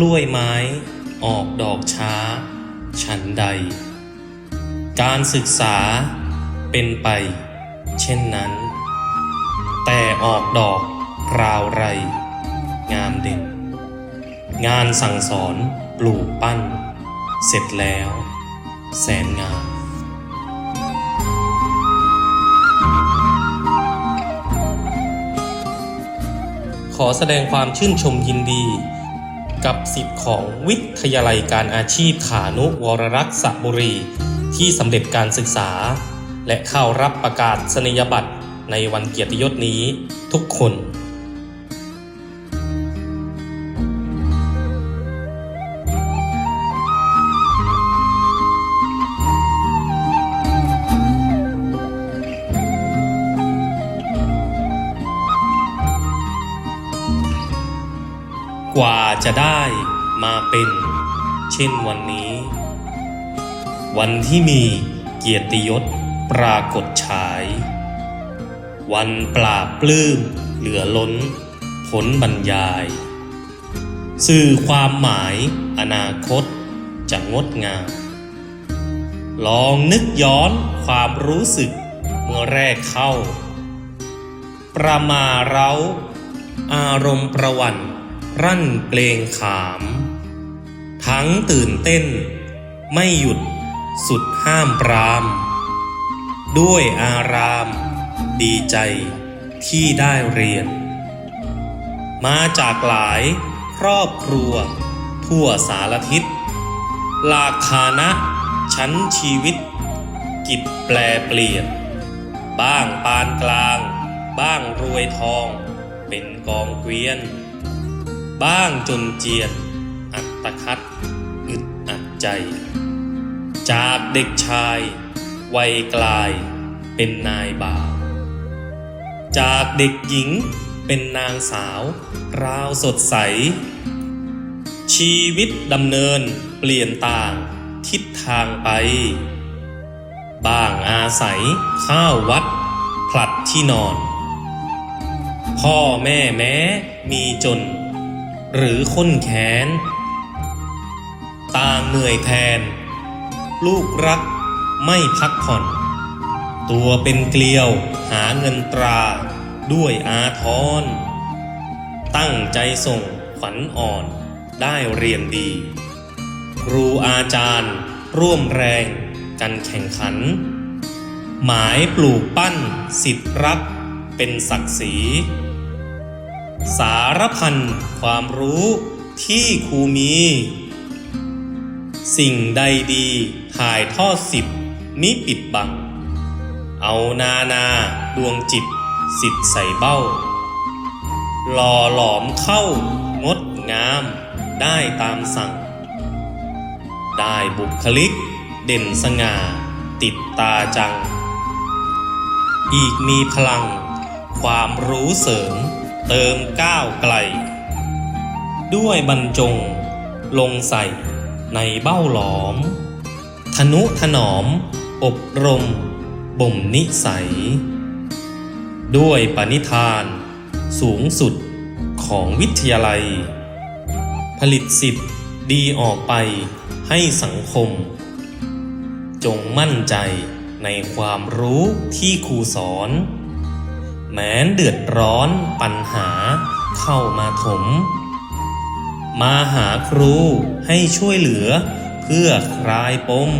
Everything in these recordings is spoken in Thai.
ล้วยไม้ออกดอกช้า ฉันใด การศึกษาเป็นไป เช่นนั้น แต่ออกดอกราวไร งามเด่นงานสั่งสอนปลูกปั้น เสร็จแล้ว แสนงามขอแสดงความชื่นชมยินดี กับสิทธิ์ของวิทยาลัยการอาชีพขานุวรรักษบุรี ที่สำเร็จการศึกษา และเข้ารับประกาศนียบัตรในวันเกียรติยศนี้ทุกคน กว่าจะได้มาเป็น เช่นวันนี้ วันที่มีเกียรติยศปรากฏฉาย วันปราบปลื้มเหลือล้น ผลบรรยาย สื่อความหมายอนาคตจะงดงาม ลองนึกย้อนความรู้สึกเมื่อแรกเข้า ประมาเราอารมณ์ประวัน รั่นเกรงขาม ทั้งตื่นเต้น ไม่หยุดสุดห้ามปราม ด้วยอาราม ดีใจที่ได้เรียน มาจากหลายครอบครัว ทั่วสารทิศหลากฐานะ ชั้นชีวิต กิบแปลเปลี่ยน บ้างปานกลาง บ้างรวยทอง เป็นกองเกวียน บ้างจนเจียน อัตคัดอึดอัดใจ จากเด็กชาย วัยกลายเป็นนายบ่าว จากเด็กหญิงเป็นนางสาว ราวสดใส ชีวิตดำเนินเปลี่ยนต่างทิศทางไป บ้างอาศัยข้าววัด ผลัดที่นอน พ่อแม่แม้มีจน หรือค้นแค้นต่างเหนื่อยแทน ลูกรักไม่พักผ่อน ตัวเป็นเกลียวหาเงินตราด้วยอาทร ตั้งใจส่งขวัญอ่อนได้เรียนดี ครูอาจารย์ร่วมแรงกันแข่งขัน หมายปลูกปั้นสิทธิรักเป็นศักดิ์ศรี สารพันความรู้ที่ครูมี สิ่งใดดีถ่ายทอดสิทธิ์มิปิดบัง เอานานาดวงจิตสิทธิ์ใส่เบ้า หล่อหลอมเข้างดงามได้ตามสั่ง ได้บุคลิกเด่นสง่าติดตาจัง อีกมีพลังความรู้เสริม เติมก้าวไกล ด้วยบรรจง ลงใส่ในเบ้าหลอม ทนุถนอม อบรม บ่มนิสัย ด้วยปณิธาน สูงสุดของวิทยาลัย ผลิตสิทธิ์ดีออกไปให้สังคม จงมั่นใจในความรู้ที่ครูสอน แม้นเดือดร้อนปัญหาเข้ามาถม มาหาครูให้ช่วยเหลือเพื่อคลายปม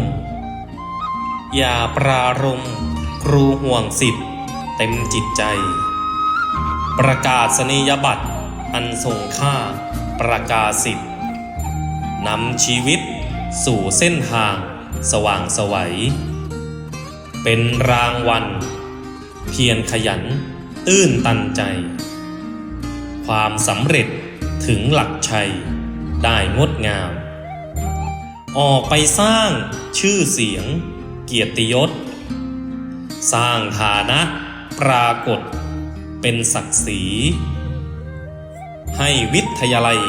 อย่าปรารมครูห่วงสิทธิ์เต็มจิตใจ ประกาศนียบัตรอันทรงค่าประกาศสิทธิ์นำชีวิตสู่เส้นทางสว่างสวัย เป็นรางวัล เพียรขยัน ตื้นตันใจ ความสำเร็จถึงหลักชัยได้งดงาม ออกไปสร้างชื่อเสียง เกียรติยศ สร้างฐานะปรากฏเป็นศักดิ์ศรี ให้วิทยาลัย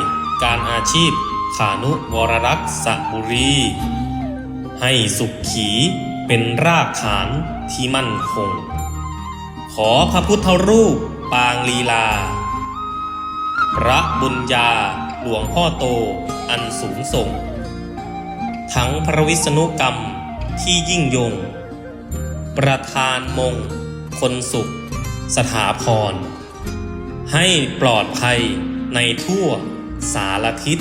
การอาชีพขานุวรรักษบุรี ให้สุขขีเป็นรากฐานที่มั่นคง ขอพระพุทธรูป ปางลีลา พระบุญญาหลวงพ่อโตอันสูงส่ง ทั้งพระวิษณุกรรมที่ยิ่งยง ประธานมง คนสุข สถาพร ให้ปลอดภัยในทั่วสารทิศ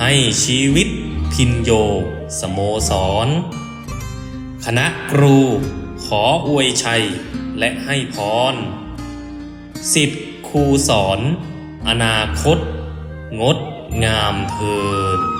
ให้ชีวิตพินโย สโมสร คณะครู ขออวยชัยและให้พรสิทธิ์ครูสอน อนาคต งดงามเทิน